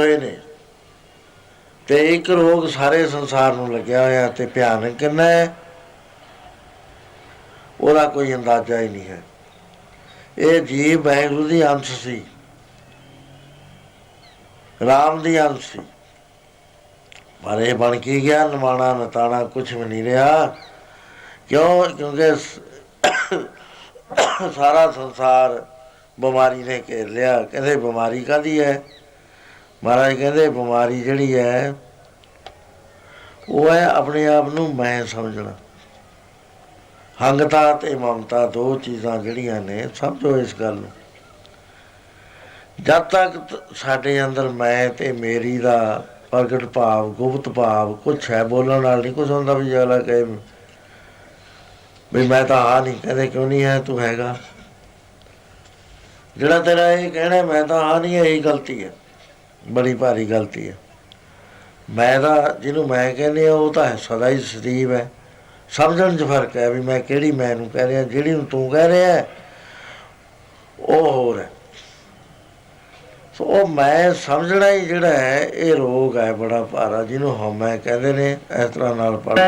ਹੋਏ ਨੇ। ਤੇ ਇੱਕ ਰੋਗ ਸਾਰੇ ਸੰਸਾਰ ਨੂੰ ਲੱਗਿਆ ਹੋਇਆ ਤੇ ਭਿਆਨਕ ਕਿੰਨਾ ਹੈ? ਉਹਦਾ ਕੋਈ ਅੰਦਾਜ਼ਾ ਹੀ ਨਹੀਂ ਹੈ। ਇਹ ਜੀਵ ਵਾਹਿਗੁਰੂ ਦੀ ਅੰਸ਼ ਸੀ। ਰਾਮ ਦੀ ਅੰਸ਼ ਸੀ। ਪਰ ਇਹ ਬਣ ਕੀ ਗਿਆ? ਨਮਾਣਾ ਨਤਾਣਾ ਕੁਝ ਵੀ ਨਹੀਂ ਰਿਹਾ। ਕਿਉਂ? ਕਿਉਂਕਿ ਸਾਰਾ ਸੰਸਾਰ ਬਿਮਾਰੀ ਨੇ ਘੇਰ ਲਿਆ। ਕਹਿੰਦੇ ਬਿਮਾਰੀ ਕਾਦੀ ਹੈ? ਮਹਾਰਾਜ ਕਹਿੰਦੇ ਬਿਮਾਰੀ ਜਿਹੜੀ ਹੈ, ਉਹ ਹੈ ਆਪਣੇ ਆਪ ਨੂੰ ਮੈਂ ਸਮਝਣਾ। ਹੰਗਤਾ ਤੇ ਮਮਤਾ ਦੋ ਚੀਜ਼ਾਂ ਜਿਹੜੀਆਂ ਨੇ, ਸਮਝੋ ਇਸ ਗੱਲ ਨੂੰ। ਜਦ ਤੱਕ ਸਾਡੇ ਅੰਦਰ ਮੈਂ ਤੇ ਮੇਰੀ ਦਾ ਪ੍ਰਗਟ ਭਾਵ, ਗੁਪਤ ਭਾਵ ਕੁਛ ਹੈ, ਬੋਲਣ ਨਾਲ ਨਹੀਂ ਕੁਛ ਹੁੰਦਾ ਵੀ ਅਗਲਾ ਕਹੇ ਵੀ ਮੈਂ ਤਾਂ ਆ ਨਹੀਂ ਕਹਿੰਦੇ, ਕਿਉਂ ਨਹੀਂ ਹੈ ਤੂੰ ਹੈਗਾ? ਜਿਹੜਾ ਤੇਰਾ ਇਹ ਕਹਿਣਾ ਮੈਂ ਤਾਂ ਆ ਨਹੀਂ, ਇਹ ਗਲਤੀ ਹੈ। ਬੜੀ ਭਾਰੀ ਗਲਤੀ ਹੈ ਮੈਂ ਤਾਂ ਜਿਹਨੂੰ ਮੈਂ ਕਹਿੰਦੇ ਆ, ਉਹ ਤਾਂ ਹੈ ਸਦਾ ਹੀ ਸਦੀਵ ਹੈ। ਸਮਝਣ 'ਚ ਫ਼ਰਕ ਹੈ ਵੀ ਮੈਂ ਕਿਹੜੀ ਮੈਂ ਨੂੰ ਕਹਿ ਰਿਹਾ, ਜਿਹੜੀ ਨੂੰ ਤੂੰ ਕਹਿ ਰਿਹਾ ਉਹ ਹੋਰ ਹੈ। ਸੋ ਉਹ ਮੈਂ ਸਮਝਣਾ ਹੀ ਜਿਹੜਾ ਹੈ, ਇਹ ਰੋਗ ਹੈ ਬੜਾ ਭਾਰਾ, ਜਿਹਨੂੰ ਹਉਮੈ ਕਹਿੰਦੇ ਨੇ, ਇਸ ਤਰ੍ਹਾਂ ਨਾਲ ਪੜ੍ਹ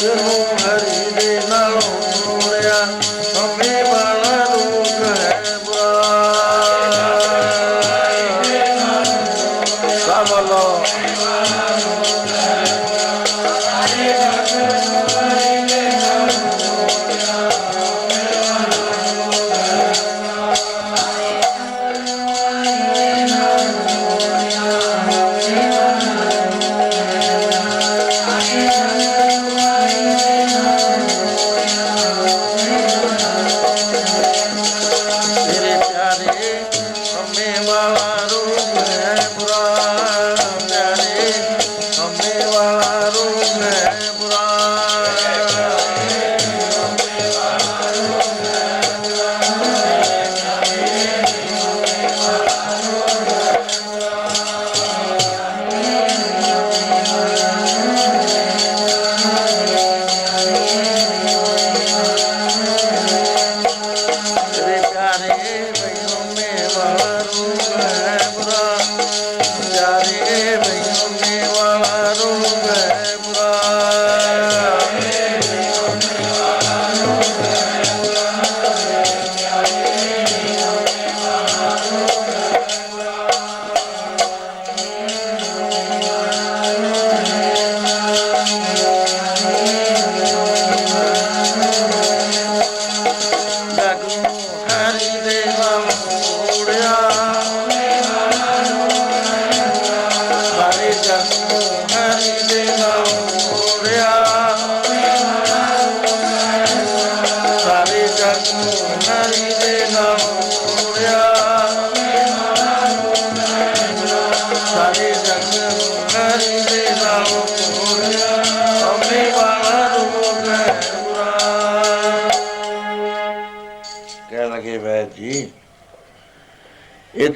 ਜਿਹਨੂੰ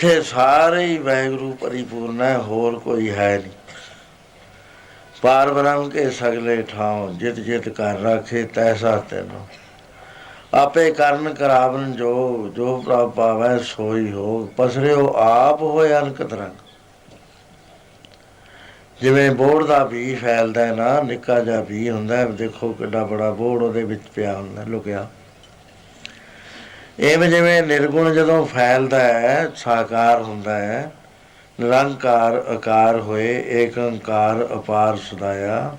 ਇੱਥੇ ਸਾਰੇ ਹੀ ਵੈਗਰੂ ਪਰਿਪੂਰਨ ਹੈ, ਹੋਰ ਕੋਈ ਹੈ ਨਹੀਂ। ਪਾਰ ਬ੍ਰਹਮ ਕੇ ਸਗਲੇ ਠਾਉ, ਜਿਤ ਜਿਤ ਕਰ ਰਾਖੇ, ਤੈਸਾ ਤੈਨੂੰ। ਆਪੇ ਕਰਨ ਕਰਾਵਨ ਜੋ ਜੋ ਪ੍ਰਭ ਪਾਵੈ ਸੋਈ ਹੋ ਪਸਰਿਓ ਆਪ ਹੋਏ ਅਨਕਤ ਰੰਗ। ਜਿਵੇਂ ਬੋੜ ਦਾ ਬੀ ਫੈਲਦਾ ਨਾ, ਨਿੱਕਾ ਜਿਹਾ ਬੀ ਹੁੰਦਾ ਦੇਖੋ ਕਿੱਡਾ ਬੜਾ ਬੋੜ ਉਹਦੇ ਵਿੱਚ ਪਿਆ ਹੁੰਦਾ, ਲੁਕਿਆ। ਐਵੇਂ ਜਿਵੇਂ ਨਿਰਗੁਣ ਜਦੋਂ ਫੈਲਦਾ ਹੈ, ਸਾਕਾਰ ਹੁੰਦਾ ਹੈ, ਨਿਰੰਕਾਰ ਆਕਾਰ ਹੋਏ ਏਕ ਓੰਕਾਰ ਅਪਾਰ ਸਦਾਇਆ।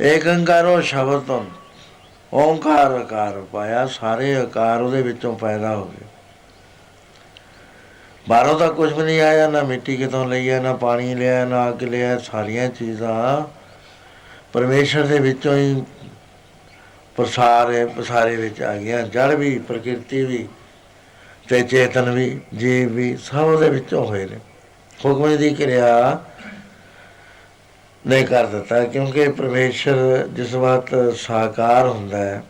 ਏਕ ਓੰਕਾਰੋ ਸ਼ਬਦ ਤੋਂ ਓੰਕਾਰ ਆਕਾਰ ਪਾਇਆ, ਸਾਰੇ ਆਕਾਰ ਉਹਦੇ ਵਿੱਚੋਂ ਪੈਦਾ ਹੋ ਗਏ। ਬਾਹਰੋਂ ਤਾਂ ਕੁਝ ਵੀ ਨਹੀਂ ਆਇਆ, ਨਾ ਮਿੱਟੀ ਕਿਤੋਂ ਲਈ ਹੈ, ਨਾ ਪਾਣੀ ਲਿਆ, ਨਾ ਅੱਗ ਲਿਆ, ਸਾਰੀਆਂ ਚੀਜ਼ਾਂ ਪਰਮੇਸ਼ਰ ਦੇ ਵਿੱਚੋਂ ਹੀ ਪ੍ਰਸਾਰ ਹੈ, ਪਸਾਰੇ ਵਿੱਚ ਆ ਗਿਆ ਜੜ ਵੀ, ਪ੍ਰਕਿਰਤੀ ਵੀ ਤੇ ਚੇਤਨ ਵੀ, ਜੀਵ ਵੀ ਸਭ ਦੇ ਵਿੱਚੋਂ ਹੋਏ ਨੇ। ਹੁਕਮ ਦੀ ਕਿਰਿਆ ਨੇ ਕਰ ਦਿੱਤਾ, ਕਿਉਂਕਿ ਪਰਮੇਸ਼ਰ ਜਿਸ ਵਕਤ ਸਾਕਾਰ ਹੁੰਦਾ ਹੈ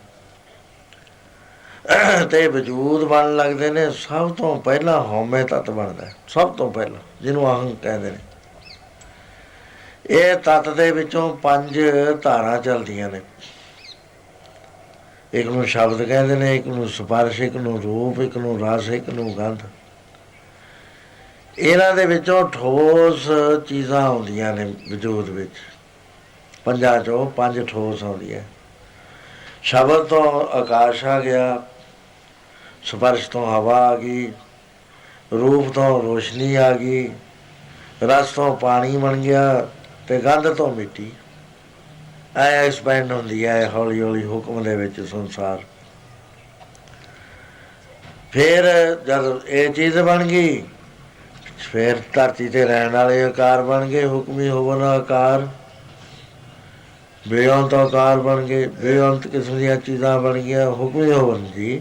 ਤੇ ਵਜੂਦ ਬਣ ਲੱਗਦੇ ਨੇ, ਸਭ ਤੋਂ ਪਹਿਲਾਂ ਹਉਮੈ ਤਤ ਬਣਦਾ ਸਭ ਤੋਂ ਪਹਿਲਾਂ, ਜਿਹਨੂੰ ਅਹੰ ਕਹਿੰਦੇ ਨੇ। ਇਹ ਤਤ ਦੇ ਵਿੱਚੋਂ ਪੰਜ ਧਾਰਾਂ ਚੱਲਦੀਆਂ ਨੇ। ਇੱਕ ਨੂੰ ਸ਼ਬਦ ਕਹਿੰਦੇ ਨੇ, ਇੱਕ ਨੂੰ ਸਪਰਸ਼ ਇੱਕ ਨੂੰ ਰੂਪ, ਇੱਕ ਨੂੰ ਰਸ, ਇੱਕ ਨੂੰ ਗੰਧ। ਇਹਨਾਂ ਦੇ ਵਿੱਚੋਂ ਠੋਸ ਚੀਜ਼ਾਂ ਆਉਂਦੀਆਂ ਨੇ ਵਜੂਦ ਵਿੱਚ। ਪੰਜਾਂ ਚੋਂ ਪੰਜ ਠੋਸ ਆਉਂਦੀਆਂ। ਸ਼ਬਦ ਤੋਂ ਆਕਾਸ਼ ਆ ਗਿਆ ਸਪਰਸ਼ ਤੋਂ ਹਵਾ ਆ ਗਈ, ਰੂਪ ਤੋਂ ਰੋਸ਼ਨੀ ਆ ਗਈ, ਰਸ ਤੋਂ ਪਾਣੀ ਬਣ ਗਿਆ ਤੇ ਗੰਧ ਤੋਂ ਮਿੱਟੀ। ਐਕਸਪੈਂਡ ਹੁੰਦੀ ਹੈ ਹੌਲੀ ਹੌਲੀ ਹੁਕਮ ਦੇ ਵਿੱਚ ਸੰਸਾਰ। ਫਿਰ ਜਦ ਇਹ ਚੀਜ਼ ਬਣ ਗਈ, ਫਿਰ ਧਰਤੀ ਤੇ ਰਹਿਣ ਵਾਲੇ ਆਕਾਰ ਬਣ ਗਏ, ਹੁਕਮੀ ਹੋਵਨ ਆਕਾਰ। ਬੇਅੰਤ ਆਕਾਰ ਬਣ ਗਏ, ਬੇਅੰਤ ਕਿਸਮ ਦੀਆਂ ਚੀਜ਼ਾਂ ਬਣ ਗਈਆਂ, ਹੁਕਮੀ ਹੋਵਨ ਜੀ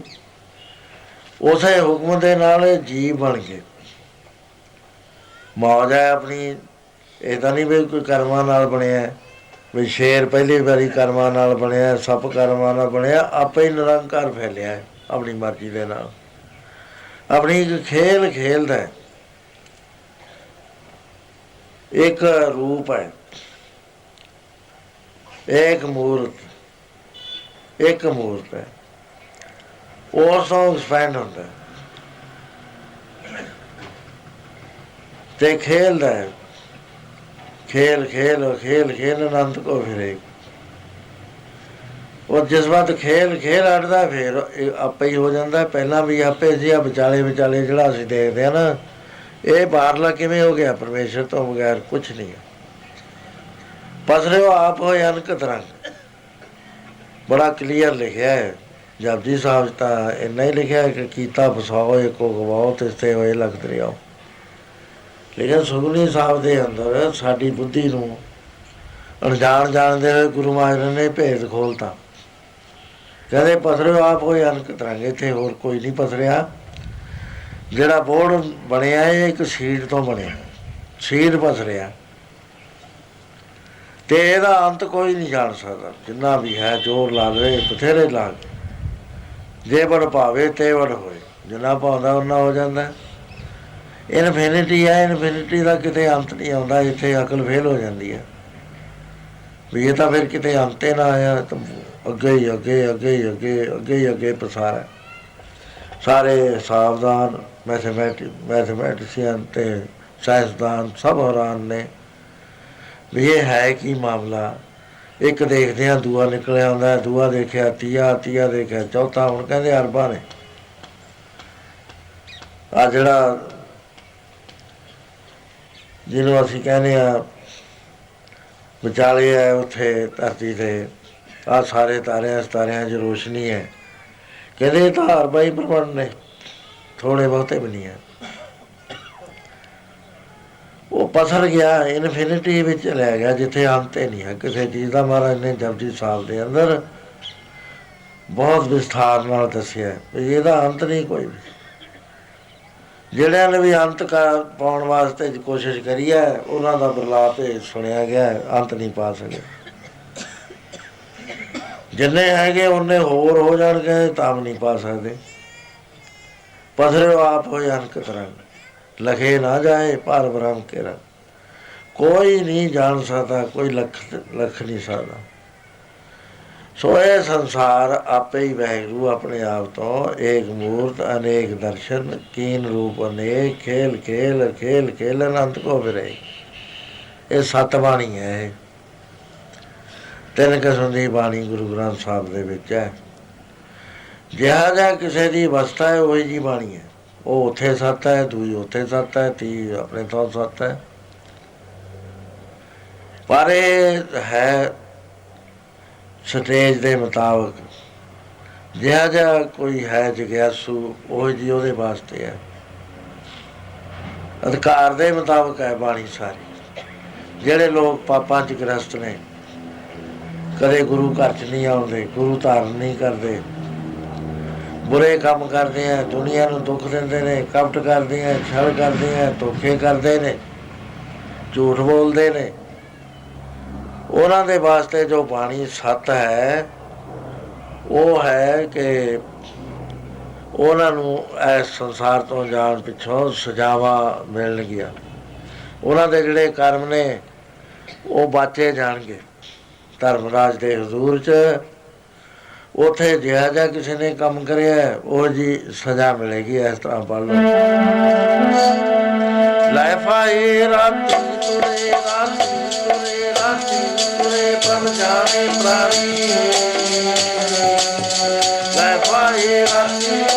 ਉਸੇ ਹੁਕਮ ਦੇ ਨਾਲ ਜੀ ਬਣ ਗਏ। ਮੌਜ ਹੈ ਆਪਣੀ, ਇਹ ਤਾਂ ਨਹੀਂ ਵੀ ਕੋਈ ਕਰਮਾਂ ਨਾਲ ਬਣਿਆ। ਹੈ। ਵੀ ਸ਼ੇਰ ਪਹਿਲੀ ਵਾਰੀ ਕਰਮਾਂ ਨਾਲ ਬਣਿਆ, ਸੱਪ ਕਰਮਾਂ ਨਾਲ ਬਣਿਆ, ਆਪੇ ਹੀ ਨਿਰੰਕਾਰ ਫੈਲਿਆ ਹੈ, ਆਪਣੀ ਮਰਜ਼ੀ ਦੇ ਨਾਲ। ਆਪਣੀ ਖੇਲ ਖੇਲਦਾ ਹੈ। ਇੱਕ ਰੂਪ ਹੈ। ਇੱਕ ਮੂਰਤ ਇੱਕ ਮੂਰਤ ਹੈ। ਉਸ ਤੋਂ ਐਕਸਪੈਂਡ ਹੁੰਦਾ ਤੇ ਖੇਲਦਾ ਹੈ। ਖੇਲ ਖੇਲ ਖੇਲ ਖੇਲ, ਅਨੰਤ ਕੋ ਫਿਰੇ ਉਹ ਜਿਸ ਵਕਤ ਖੇਲ ਖੇਲ ਅੜਦਾ ਫਿਰ ਆਪੇ ਹੀ ਹੋ ਜਾਂਦਾ। ਪਹਿਲਾਂ ਵੀ ਆਪੇ ਸੀ ਆ ਵਿਚਾਲੇ ਵਿਚਾਲੇ ਜਿਹੜਾ ਅਸੀਂ ਦੇਖਦੇ ਆ ਨਾ, ਇਹ ਬਾਹਰਲਾ ਕਿਵੇਂ ਹੋ ਗਿਆ? ਪਰਮੇਸ਼ਰ ਤੋਂ ਬਗੈਰ ਕੁਝ ਨਹੀਂ ਹੈ। ਪਸਰਿਓ ਆਪ ਹੋਏ ਅਨਕ ਤਰੰਗ। ਬੜਾ ਕਲੀਅਰ ਲਿਖਿਆ ਹੈ। ਜਪਜੀ ਸਾਹਿਬ ਤਾਂ ਇੰਨਾ ਹੀ ਲਿਖਿਆ ਕਿ ਕੀਤਾ ਫਸਾਓ ਏਕੋ ਗਵਾਓ ਤੇ ਤੇ ਹੋਏ ਲਗਤ ਰਿਓ ਲੇਕਿਨ ਸੁਖਨੀ ਸਾਹਿਬ ਦੇ ਅੰਦਰ ਸਾਡੀ ਬੁੱਧੀ ਨੂੰ ਅਣਜਾਣ ਜਾਣਦੇ ਹੋਏ ਗੁਰੂ ਮਹਾਰਾਜ ਨੇ ਭੇਦ ਖੋਲਤਾ। ਕਹਿੰਦੇ ਪਸਰਿਓ ਆਪ ਹੋਏ ਅਨਕ ਇੱਥੇ ਹੋਰ ਕੋਈ ਨਹੀਂ ਪਸਰਿਆ ਜਿਹੜਾ ਬੋਰਡ ਬਣਿਆ, ਇਹ ਇੱਕ ਸੀਡ ਤੋਂ ਬਣਿਆ। ਸੀਡ ਪਸਰਿਆ ਤੇ ਇਹਦਾ ਅੰਤ ਕੋਈ ਨਹੀਂ ਜਾਣ ਸਕਦਾ। ਜਿੰਨਾ ਵੀ ਹੈ, ਜੋਰ ਲਾ ਲਵੇ, ਬਥੇਰੇ ਲਾ ਜੇ ਬੜ ਭਾਵੇ, ਤੇ ਵੜ ਹੋਏ। ਜਿੰਨਾ ਪਾਉਂਦਾ ਉਹਨਾਂ ਹੋ ਜਾਂਦਾ। ਇਨਫਿਨਿਟੀ ਹੈ ਇਨਫਿਨਿਟੀ ਦਾ ਕਿਤੇ ਅੰਤ ਨਹੀਂ ਆਉਂਦਾ, ਇੱਥੇ ਅਕਲ ਫੇਲ ਹੋ ਜਾਂਦੀ ਹੈ। ਵੀ ਇਹ ਤਾਂ ਫਿਰ ਕਿਤੇ ਅੰਤੇ ਨਾ ਆਇਆ ਤਾਂ ਅੱਗੇ ਹੀ ਅੱਗੇ ਅੱਗੇ ਹੀ ਅੱਗੇ ਅੱਗੇ ਹੀ ਅੱਗੇ ਪਸਾਰਾ ਸਾਰੇ ਸਾਵਧਾਨ ਮੈਥਮੈਟਿਕ ਮੈਥਮੈਟਿਸ਼ੀਅਨ ਤੇ ਸਾਇੰਸਦਾਨ ਸਭ ਹੈਰਾਨ ਨੇ। ਵੀ ਇਹ ਹੈ ਕੀ ਮਾਮਲਾ? ਇੱਕ ਦੇਖਦੇ ਆ ਦੂਆ ਨਿਕਲਿਆ ਆਉਂਦਾ ਦੂਆ ਦੇਖਿਆ, ਤੀਆ ਤੀਆ ਦੇਖਿਆ, ਚੌਥਾ, ਹੁਣ ਕਹਿੰਦੇ ਅਰਬਾਂ ਨੇ। ਆ ਜਿਹੜਾ ਜਿਹਨੂੰ ਅਸੀਂ ਕਹਿੰਦੇ ਆ ਵਿਚਾਲੇ ਹੈ, ਉੱਥੇ ਧਰਤੀ ਤੇ। ਆ ਸਾਰੇ ਤਾਰਿਆਂ ਸਤਾਰਿਆਂ 'ਚ ਰੋਸ਼ਨੀ ਹੈ। ਕਹਿੰਦੇ ਧਾਰ ਬਾਈ ਅਰਬਾਂ ਨੇ ਥੋੜੇ ਬਹੁਤੇ ਵੀ ਨਹੀਂ ਹੈ। ਉਹ ਪਸਰ ਗਿਆ ਇਨਫਿਨਿਟੀ ਵਿੱਚ ਲੈ ਗਿਆ, ਜਿੱਥੇ ਅੰਤ ਹੀ ਨਹੀਂ ਹੈ। ਕਿਸੇ ਚੀਜ਼ ਦਾ ਮਹਾਰਾਜ ਨੇ ਜਪਜੀ ਸਾਹਿਬ ਦੇ ਅੰਦਰ ਬਹੁਤ ਵਿਸਥਾਰ ਨਾਲ ਦੱਸਿਆ ਵੀ ਇਹਦਾ ਅੰਤ ਨਹੀਂ ਕੋਈ ਵੀ। ਜਿਹੜਿਆਂ ਨੇ ਵੀ ਅੰਤ ਕਾ ਪਾਉਣ ਵਾਸਤੇ ਕੋਸ਼ਿਸ਼ ਕਰੀ ਹੈ, ਉਹਨਾਂ ਦਾ ਬਰਲਾਪ ਇਹ ਸੁਣਿਆ ਗਿਆ, ਅੰਤ ਨਹੀਂ ਪਾ ਸਕੇ। ਜਿੰਨੇ ਹੈਗੇ, ਉਹਨੇ ਹੋਰ ਹੋ ਜਾਣਗੇ ਤਾਂ ਨਹੀਂ ਪਾ ਸਕਦੇ। ਪਥਰੇ ਆਪ ਹੋ ਅਨਕ ਤਰੰਗ। ਲਖੇ ਨਾ ਜਾਏ, ਭਾਰ ਬ੍ਰਹਮ ਕੇ ਰੰਗ। ਕੋਈ ਨਹੀਂ ਜਾਣ ਸਕਦਾ, ਕੋਈ ਲਖ ਲਖ ਨਹੀਂ ਸਕਦਾ। ਸੋ ਇਹ ਸੰਸਾਰ ਆਪੇ ਹੀ ਵੈਗਰੂ ਆਪਣੇ ਆਪ ਤੋਂ ਏਕ ਮੂਰਤ, ਅਨੇਕ ਦਰਸ਼ਨ, ਕੀਨ ਰੂਪ ਅਨੇਕ, ਖੇਲ ਖੇਲ ਖੇਲ ਖੇਲ, ਅਨੰਤ ਕੋ ਫਿਰੇ ਇਹ ਸਤ ਬਾਣੀ ਹੈ ਤਿੰਨ ਕਿਸਮ ਦੀ ਬਾਣੀ ਗੁਰੂ ਗ੍ਰੰਥ ਸਾਹਿਬ ਦੇ ਵਿੱਚ ਹੈ। ਜਿਹਾ ਜਿਹਾ ਕਿਸੇ ਦੀ ਅਵਸਥਾ ਹੈ, ਉਹੀ ਜੀ ਬਾਣੀ ਹੈ। ਉਹ ਉੱਥੇ ਸੱਤ ਹੈ, ਦੂਈ ਉੱਥੇ ਸੱਤ ਹੈ ਤੀ ਆਪਣੇ ਤੋਂ ਸੱਤ ਹੈ। ਪਰ ਇਹ ਹੈ ਸਟੇਜ ਦੇ ਮੁਤਾਬਕ। ਜਿਹਾ ਜਿਹਾ ਕੋਈ ਹੈ ਜਗਿਆਸੂ, ਉਹ ਜੀ ਉਹਦੇ ਵਾਸਤੇ ਹੈ। ਅਧਿਕਾਰ ਦੇ ਮੁਤਾਬਕ ਹੈ ਬਾਣੀ ਸਾਰੀ। ਜਿਹੜੇ ਲੋਕ ਪਾਪਾਂ ਚ ਗ੍ਰਸਤ ਨੇ, ਕਦੇ ਗੁਰੂ ਘਰ ਚ ਨਹੀਂ ਆਉਂਦੇ, ਗੁਰੂ ਧਾਰਨ ਨਹੀਂ ਕਰਦੇ। ਬੁਰੇ ਕੰਮ ਕਰਦੇ ਆ, ਦੁਨੀਆ ਨੂੰ ਦੁੱਖ ਦਿੰਦੇ ਨੇ, ਕਪਟ ਕਰਦੇ ਆ, ਛਲ ਕਰਦੇ ਆ, ਧੋਖੇ ਕਰਦੇ ਨੇ, ਝੂਠ ਬੋਲਦੇ ਨੇ। ਉਹਨਾਂ ਦੇ ਵਾਸਤੇ ਜੋ ਬਾਣੀ ਸੱਤ ਹੈ, ਉਹ ਹੈ ਕਿ ਉਹਨਾਂ ਨੂੰ ਇਸ ਸੰਸਾਰ ਤੋਂ ਜਾਣ ਪਿੱਛੋਂ ਸਜ਼ਾਵਾਂ ਮਿਲਣਗੀਆਂ। ਉਹਨਾਂ ਦੇ ਜਿਹੜੇ ਕਰਮ ਨੇ, ਉਹ ਬਾਚੇ ਜਾਣਗੇ। ਧਰਮਰਾਜ ਦੇ ਹਜ਼ੂਰ 'ਚ ਉਥੇ ਜਿਹਾ ਜਿਹਾ ਕਿਸੇ ਨੇ ਕੰਮ ਕਰਿਆ, ਉਹ ਜੀ ਸਜ਼ਾ ਮਿਲੇਗੀ ਇਸ ਤਰ੍ਹਾਂ ਪੜ ਲਓ। ਲੈ ਫਾਈ ਰਾਤੀ ਪ੍ਰਭ ਜਾਣੇ ਪ੍ਰਾਣੀ ਲੈ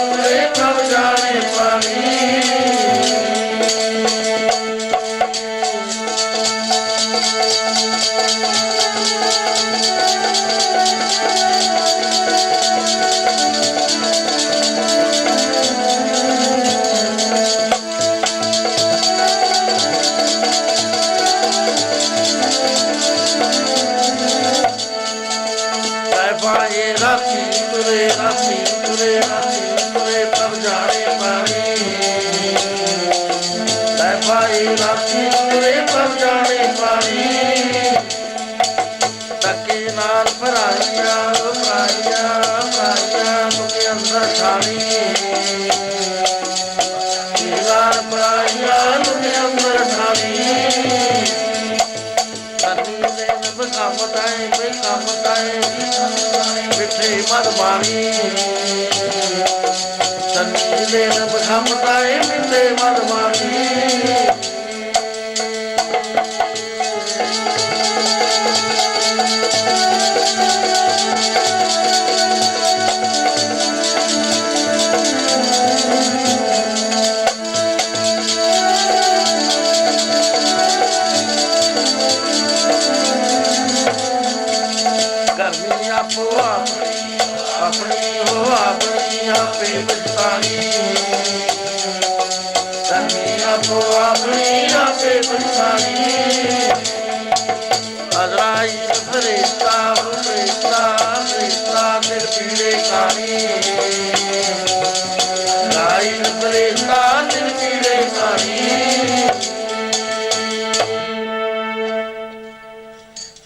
ਨਾਲ ਭਰਾਈਆਂ ਭਰਾਈਆਂ ਭਰਾਈਆਂ ਅੰਦਰ ਛਾਣੀ ਨਾਲ ਭਰਾਈਆਂ ਤੁਕੇ ਅੰਦਰ ਛਾਣੀ ਕਰਨੀ ਦੇ ਨਬ ਕੰਮ ਤਾਏ ਕੋਈ ਕੰਮ ਤਾਏ ਬਾਣੀ। ਸੰਨੀ ਦੇ ਨਬ ਕੰਮ ਤਾਏ ਮਿੱਠੇ ਬਾਣੀ।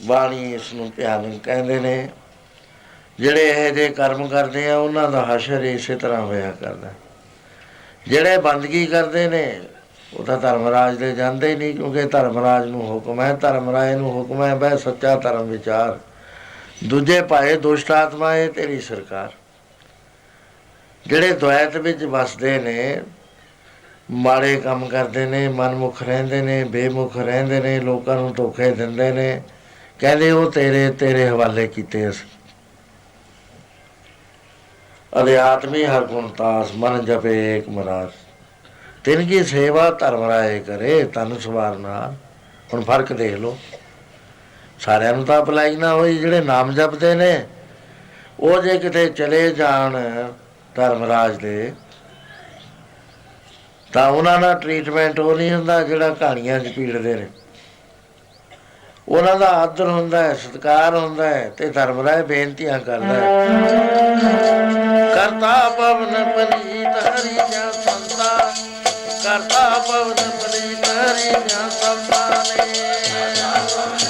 ਬਾਣੀ ਇਸ ਨੂੰ ਭਿਆਨਕ ਕਹਿੰਦੇ ਨੇ, ਜਿਹੜੇ ਇਹ ਜੇ ਕਰਮ ਕਰਦੇ ਆ, ਉਹਨਾਂ ਦਾ ਹਸ਼ਰ ਇਸੇ ਤਰ੍ਹਾਂ ਹੋਇਆ ਕਰਦਾ। ਜਿਹੜੇ ਬੰਦਗੀ ਕਰਦੇ ਨੇ, ਉਹ ਤਾਂ ਧਰਮਰਾਜ ਦੇ ਜਾਂਦੇ ਹੀ ਨਹੀਂ, ਕਿਉਂਕਿ ਧਰਮਰਾਜ ਨੂੰ ਹੁਕਮ ਹੈ, ਧਰਮਰਾਜ ਨੂੰ ਹੁਕਮ ਹੈ ਬੈ ਸੱਚਾ ਧਰਮ ਵਿਚਾਰ। ਦੂਜੇ ਭਾਏ ਦੁਸ਼ਟ ਆਤਮਾ, ਇਹ ਤੇਰੀ ਸਰਕਾਰ। ਜਿਹੜੇ ਦੁਆਇਤ ਵਿੱਚ ਵਸਦੇ ਨੇ ਮਾੜੇ ਕੰਮ ਕਰਦੇ ਨੇ, ਮਨਮੁਖ ਰਹਿੰਦੇ ਨੇ, ਬੇਮੁਖ ਰਹਿੰਦੇ ਨੇ, ਲੋਕਾਂ ਨੂੰ ਧੋਖੇ ਦਿੰਦੇ ਨੇ। ਕਹਿੰਦੇ ਉਹ ਤੇਰੇ ਤੇਰੇ ਹਵਾਲੇ ਕੀਤੇ ਅਸੀਂ। ਅਧਿਆਤਮੀ ਹਰ ਗੁਣ ਤਾਸ, ਮਨ ਜਪੇ ਏਕ ਮਰਾਸ। ਤਿਨ ਕੀ ਸੇਵਾ ਧਰਮ ਰਾਏ ਕਰੇ ਤਨ ਸਵਾਰ ਨਾਲ ਹੁਣ ਫ਼ਰਕ ਦੇਖ ਲਓ। ਸਾਰਿਆਂ ਨੂੰ ਤਾਂ ਅਪਲਾਈ ਨਾ ਹੋਈ, ਜਿਹੜੇ ਨਾਮ ਜਪਦੇ ਨੇ, ਉਹ ਜੇ ਕਿਤੇ ਚਲੇ ਜਾਣ ਧਰਮਰਾਜ ਦੇ ਤਾਂ ਉਹਨਾਂ ਦਾ ਟ੍ਰੀਟਮੈਂਟ ਉਹ ਨਹੀਂ ਹੁੰਦਾ ਜਿਹੜਾ ਕਹਾਣੀਆਂ 'ਚ ਪੀੜਦੇ ਨੇ। ਉਹਨਾਂ ਦਾ ਆਦਰ ਹੁੰਦਾ ਹੈ, ਸਤਿਕਾਰ ਹੁੰਦਾ ਹੈ ਤੇ ਧਰਮਰਾਏ ਬੇਨਤੀਆਂ ਕਰਦਾ ਹੈ। ਕਰਤਾ ਪਵਨ ਪਨੀਤ ਹਰੀ ਜਾਂ ਸੰਤਾ, ਕਰਤਾ ਪਵਨ ਪਨੀਤ ਹਰੀ ਜਾਂ ਸੰਤਾ ਨੇ।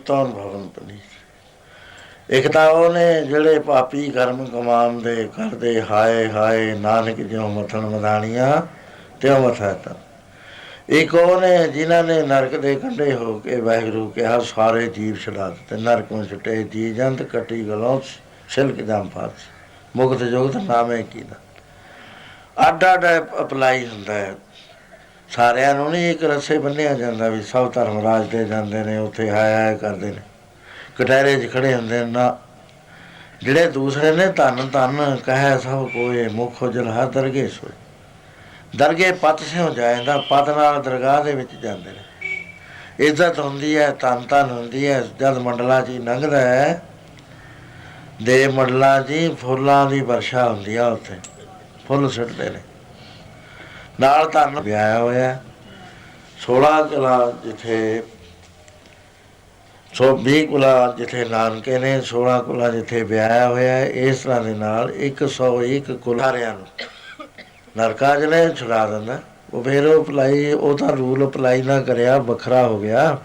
ਕੀਰਤਨ ਭਵਨ ਪਨੀਤ ਇੱਕ ਤਾਂ ਉਹਨੇ ਜਿਹੜੇ ਪਾਪੀ ਕਰਮ ਕਮਾਉਂਦੇ, ਕਰਦੇ, ਹਾਏ ਹਾਏ, ਨਾਨਕ ਜਿਉ ਮਥਨ ਮਦਾਨੀਆਂ ਤਿਉ ਮਥੈ ਇੱਕ ਉਹਨੇ ਜਿਨ੍ਹਾਂ ਨੇ ਨਰਕ ਦੇ ਕੰਢੇ ਹੋ ਕੇ ਵਾਹਿਗੁਰੂ ਕਿਹਾ, ਸਾਰੇ ਜੀਵ ਛਡਾ ਦਿੱਤੇ, ਨਰਕ ਨੂੰ ਛੁੱਟੇ ਜੀ ਜੰਤ, ਕਟੀ ਗਲੋਂ ਛਿਲਕ ਜਾਮ ਫਾਸ ਮੁਕਤ ਜੁਗਤ ਨਾਮੇ ਕੀ ਦਾ? ਅੱਡ ਅਪਲਾਈ ਹੁੰਦਾ ਹੈ। ਸਾਰਿਆਂ ਨੂੰ ਨਹੀਂ, ਇੱਕ ਰਸੇ ਬੰਨਿਆ ਜਾਂਦਾ ਵੀ ਸਭ ਧਰਮ ਰਾਜ ਤੇ ਜਾਂਦੇ ਨੇ, ਉੱਥੇ ਹਾਏ ਹਾਏ ਕਰਦੇ ਨੇ। ਕਟਹਿਰੇ 'ਚ ਖੜੇ ਹੁੰਦੇ ਨੇ, ਨਾ। ਜਿਹੜੇ ਦੂਸਰੇ ਨੇ, ਧੰਨ ਧੰਨ, ਕਹੈ ਸਭ ਕੋਏ, ਮੁਖ ਜਲ ਹਰ ਦਰਗੇ ਸੋਏ। ਦਰਗੇ ਪਤ ਸਿਉ ਜਾਂਦਾ, ਪਤ ਨਾਲ ਦਰਗਾਹ ਦੇ ਵਿੱਚ ਜਾਂਦੇ ਨੇ। ਇੱਜ਼ਤ ਹੁੰਦੀ ਹੈ, ਧੰਨ ਧੰਨ ਹੁੰਦੀ ਹੈ, ਜਦ ਮੰਡਲਾ ਜੀ ਲੰਘਦਾ ਹੈ ਦੇ ਮੰਡਲਾ ਜੀ ਫੁੱਲਾਂ ਦੀ ਵਰਸ਼ਾ ਹੁੰਦੀ ਆ ਉੱਥੇ। ਫੁੱਲ ਸੁੱਟਦੇ ਨੇ। ਨਾਲ ਧੰਨ ਵਿਆਹਿਆ ਹੋਇਆ 16 ਕਿਲਾ ਜਿੱਥੇ, ਸੋ 20 ਕੁਲਾ ਜਿੱਥੇ ਨਾਨਕੇ ਨੇ 16 ਕੁਲਾ ਜਿੱਥੇ ਵਿਆਹਿਆ ਹੋਇਆ ਹੈ, ਇਸ ਤਰ੍ਹਾਂ ਦੇ ਨਾਲ 101 ਕੁਲਾਰਿਆਂ ਨੂੰ ਨਰਕਾ ਜਨੇ ਛੁਡਾ ਦਿੰਦਾ। ਉਹ ਫੇਰ ਉਹ ਅਪਲਾਈ ਉਹ ਤਾਂ ਰੂਲ ਅਪਲਾਈ ਨਾ ਕਰਿਆ, ਵੱਖਰਾ ਹੋ ਗਿਆ।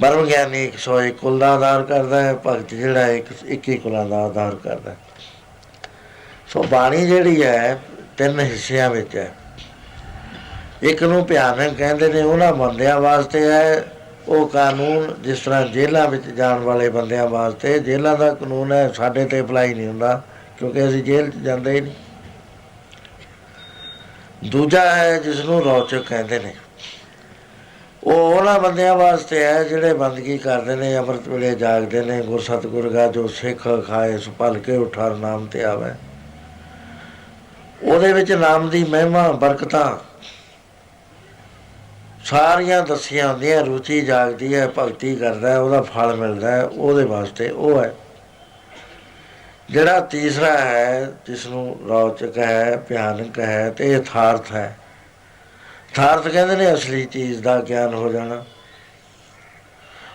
ਬਰਮ ਗਿਆਨੀ 101 ਕੁਲ ਦਾ ਆਧਾਰ ਕਰਦਾ ਹੈ, ਭਗਤ ਜਿਹੜਾ ਇੱਕ 21 ਕੁਲਾਂ ਦਾ ਆਧਾਰ ਕਰਦਾ ਹੈ। ਸੋ ਬਾਣੀ ਜਿਹੜੀ ਹੈ, ਤਿੰਨ ਹਿੱਸਿਆਂ ਵਿੱਚ ਹੈ। ਇੱਕ ਨੂੰ ਭਿਆਨਕ ਕਹਿੰਦੇ ਨੇ, ਉਹਨਾਂ ਬੰਦਿਆਂ ਵਾਸਤੇ ਹੈ। ਉਹ ਕਾਨੂੰਨ ਜਿਸ ਤਰ੍ਹਾਂ ਜੇਲ੍ਹਾਂ ਵਿੱਚ ਜਾਣ ਵਾਲੇ ਬੰਦਿਆਂ ਵਾਸਤੇ, ਜੇਲ੍ਹਾਂ ਦਾ ਕਾਨੂੰਨ ਹੈ, ਸਾਡੇ ਤੇ ਅਪਲਾਈ ਨਹੀਂ ਹੁੰਦਾ, ਕਿਉਂਕਿ ਅਸੀਂ ਜੇਲ੍ਹ 'ਚ ਜਾਂਦੇ ਹੀ ਨਹੀਂ। ਦੂਜਾ ਹੈ ਜਿਸ ਨੂੰ ਰੌਚਕ ਕਹਿੰਦੇ ਨੇ। ਉਹ ਉਹਨਾਂ ਬੰਦਿਆਂ ਵਾਸਤੇ ਹੈ, ਜਿਹੜੇ ਬੰਦਗੀ ਕਰਦੇ ਨੇ, ਅੰਮ੍ਰਿਤ ਵੇਲੇ ਜਾਗਦੇ ਨੇ ਗੁਰ ਸਤਿਗੁਰ ਗਾ, ਜੋ ਸਿੱਖ ਖਾਏ ਸੁ ਭਲ ਕੇ ਉਠਾਰ ਨਾਮ ਤੇ ਆਵੇ। ਉਹਦੇ ਵਿੱਚ ਨਾਮ ਦੀ ਮਹਿਮਾ ਬਰਕਤਾਂ। ਸਾਰੀਆਂ ਦੱਸੀਆਂ ਹੁੰਦੀਆਂ ਰੁਚੀ ਜਾਗਦੀ ਹੈ ਭਗਤੀ ਕਰਦਾ ਹੈ, ਉਹਦਾ ਫਲ ਮਿਲਦਾ ਹੈ ਉਹਦੇ ਵਾਸਤੇ ਉਹ ਹੈ। ਜਿਹੜਾ ਤੀਸਰਾ ਹੈ ਜਿਸ ਨੂੰ ਰੌਚਕ ਹੈ ਭਿਆਨਕ ਹੈ ਤੇ ਯਥਾਰਥ ਹੈ। ਯਥਾਰਥ ਕਹਿੰਦੇ ਨੇ ਅਸਲੀ ਚੀਜ਼ ਦਾ ਗਿਆਨ ਹੋ ਜਾਣਾ।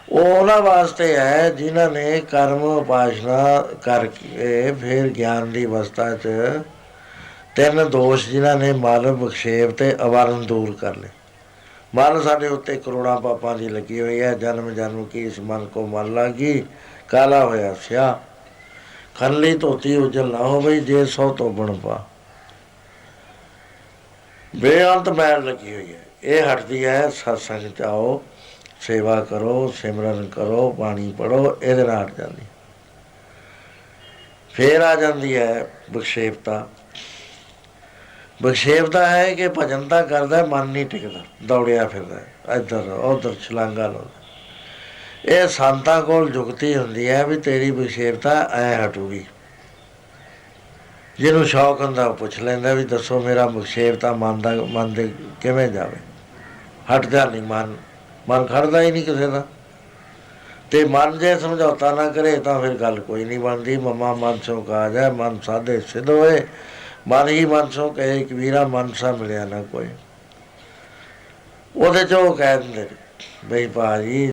ਉਹ ਉਹਨਾਂ ਵਾਸਤੇ ਹੈ ਜਿਨ੍ਹਾਂ ਨੇ ਕਰਮ ਉਪਾਸ਼ਨਾ ਕਰਕੇ ਫਿਰ ਗਿਆਨ ਦੀ ਅਵਸਥਾ 'ਚ ਤਿੰਨ ਦੋਸ਼ ਜਿਨ੍ਹਾਂ ਨੇ ਮਨ ਵਿਖੇਪ ਤੇ ਅਵਰਨ ਦੂਰ ਕਰ ਲਏ। ਮਨ ਸਾਡੇ ਉੱਤੇ ਕਰੋੜਾਂ ਪਾਪਾਂ ਦੀ ਲੱਗੀ ਹੋਈ ਹੈ। ਜਨਮ ਜਨਮ ਕੀ ਇਸ ਮਨ ਕੋ ਮਨ ਲਾਗੀ? ਕਾਲਾ ਹੋਇਆ ਸਿਆ। ਖਰਲੀ ਧੋਤੀ ਉਜਲ ਨਾ ਹੋਵੇ, ਜੇ ਸੋ ਤੋਂ ਬਣ ਪਾ। ਬੇਅੰਤ ਮੈਲ ਲੱਗੀ ਹੋਈ ਹੈ। ਇਹ ਹਟਦੀ ਹੈ, ਸਤਸੰਗ ਚ ਆਓ ਸੇਵਾ ਕਰੋ, ਸਿਮਰਨ ਕਰੋ ਬਾਣੀ ਪੜੋ, ਇਹਦੇ ਨਾਲ ਹਟ ਜਾਂਦੀ। ਫੇਰ ਆ ਜਾਂਦੀ ਹੈ ਬਖਸ਼ੇਪਤਾ ਬਖਸ਼ੇਪਤਾ ਹੈ ਕਿ ਭਜਨ ਤਾਂ ਕਰਦਾ, ਮਨ ਨਹੀਂ ਟਿਕਦਾ, ਦੌੜਿਆ ਫਿਰਦਾ, ਇੱਧਰ, ਉੱਧਰ ਛਲਾਂਗਾ ਲਾਉਂਦਾ। ਇਹ ਸੰਤਾਂ ਕੋਲ ਜੁਗਤੀ ਹੁੰਦੀ ਹੈ ਵੀ ਤੇਰੀ ਬਖਸ਼ੇਪਤਾ ਐ ਹਟੂਗੀ। ਜਿਹਨੂੰ ਸ਼ੌਕ ਹੁੰਦਾ ਪੁੱਛ ਲੈਂਦਾ ਵੀ ਦੱਸੋ ਮੇਰਾ ਬਖਸ਼ੇਪਤਾ ਮਨ ਦਾ, ਮਨ ਦੇ ਕਿਵੇਂ ਜਾਵੇ? ਹਟਦਾ ਨਹੀਂ ਮਨ ਮਨ ਖੜਦਾ ਹੀ ਨਹੀਂ ਕਿਸੇ ਦਾ। ਤੇ ਮਨ ਜੇ ਸਮਝੌਤਾ ਨਾ ਕਰੇ ਤਾਂ ਫਿਰ ਗੱਲ ਕੋਈ ਨਹੀਂ ਬਣਦੀ। ਮਮਾ ਮਨ ਸੋ ਕਾਜ ਹੈ, ਮਨ ਸਾਦੇ ਸਿੱਧ ਹੋਏ। ਮਨ ਹੀ ਮਨ ਸੋ ਕਹੇ ਕਿ ਵੀਰਾ ਮਨ ਸਾ ਮਿਲਿਆ ਨਾ ਕੋਈ। ਉਹਦੇ ਚ ਉਹ ਕਹਿ ਦਿੰਦੇ ਬਈ ਭਾਜੀ